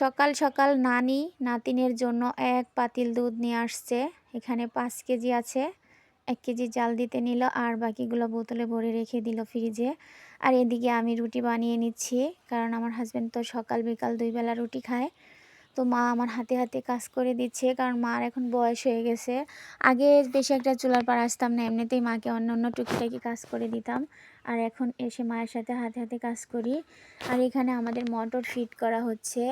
সকাল সকাল নানি নাতিনের জন্য এক পাতিল দুধ নিয়ে আসছে। এখানে পাঁচ কেজি আছে। এক কেজি জাল দিতে নিল আর বাকিগুলো বোতলে ভরে রেখে দিল ফ্রিজে। আর এদিকে আমি রুটি বানিয়ে নিচ্ছি, কারণ আমার হাজব্যান্ড তো সকাল বিকাল দুই বেলা রুটি খায়। তো মা আমার হাতে হাতে কাজ করে দিচ্ছে, কারণ মার এখন বয়স হয়ে গেছে। আগে বেশি একটা চুলার পার আসতাম না, এমনিতেই মাকে অন্য অন্য টুকিটাকি কাজ করে দিতাম। আর এখন এসে মায়ের সাথে হাতে হাতে কাজ করি। আর এখানে আমাদের মোটর ফিট করা হচ্ছে।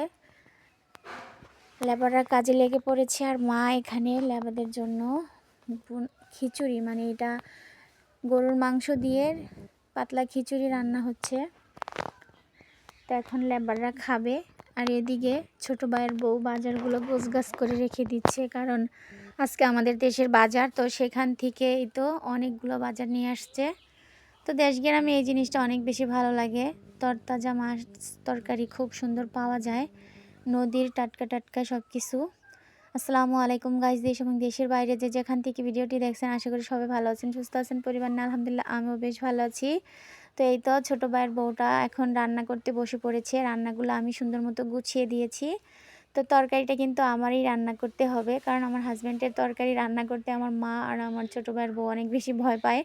লেবাররা কাজে লেগে পড়েছে আর মা এখানে লেবারদের জন্য খিচুড়ি মানে এটা গরুর মাংস দিয়ে পাতলা খিচুড়ি রান্না হচ্ছে। তো এখন লেবাররা খাবে আর এদিকে ছোট ভাইয়ের বউ বাজারগুলো গোছগাছ করে রেখে দিচ্ছে কারণ আজকে আমাদের দেশের বাজার, তো সেখান থেকেই তো অনেকগুলো বাজার নিয়ে আসছে। তো দেশ গ্রামে এই জিনিসটা অনেক বেশি ভালো লাগে। তরতাজা মাছ, তরকারি খুব সুন্দর পাওয়া যায়। নদীর টাটকা টাটকা সব কিছু আসসালামু আলাইকুম গাইজ দেশ এবং দেশের বাইরে যে যেখান থেকে ভিডিওটি দেখছেন, আশা করি সবাই ভালো আছেন, সুস্থ আছেন, পরিবার না আলহামদুলিল্লাহ আমিও বেশ ভালো আছি। তো এই তো ছোটো ভাইয়ের বউটা এখন রান্না করতে বসে পড়েছে, রান্নাগুলো আমি সুন্দর মতো গুছিয়ে দিয়েছি। তো তরকারিটা কিন্তু আমারই রান্না করতে হবে। কারণ আমার হাজব্যান্ডের তরকারি রান্না করতে আমার মা আর আমার ছোটো ভাইয়ের বউ অনেক বেশি ভয় পায়।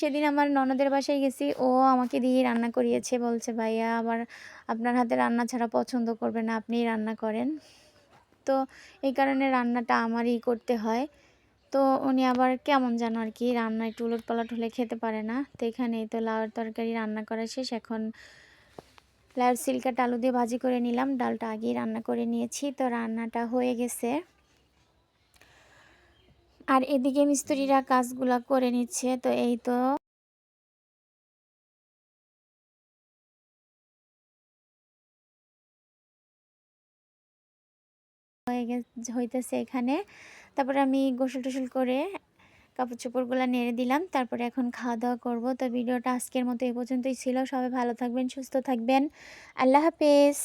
সেদিন আমার ননদের বাসায় গেছি, ও আমাকে দিয়ে রান্না করিয়েছে, বলছে, ভাইয়া, আবার আপনার হাতে রান্না ছাড়া পছন্দ করবে না, আপনিই রান্না করেন। তো এই কারণে রান্নাটা আমারই করতে হয়। তো উনি আবার কেমন যেন আর কি রান্না একটু উলট পালট হলে খেতে পারে না। তো এখানেই তো লাউয়ের তরকারি রান্না করা শেষ, এখন লাউয়ের সিল্কাটা আলু দিয়ে ভাজি করে নিলাম। ডালটা আগেই রান্না করে নিয়েছি, তো রান্নাটা হয়ে গেছে। আর এদিকে মিস্ত্রিরা কাজগুলা করে নিচ্ছে, তো এই তো হয়ে গেছে, হইতেছে এখানে। তারপরে আমি গোসল টোসল করে কাপড় চোপড়গুলো নেড়ে দিলাম, তারপরে এখন খাওয়া দাওয়া করব। তো ভিডিওটা আজকের মতো এ পর্যন্তই ছিল। সবাই ভালো থাকবেন, সুস্থ থাকবেন। আল্লাহ হাফেজ।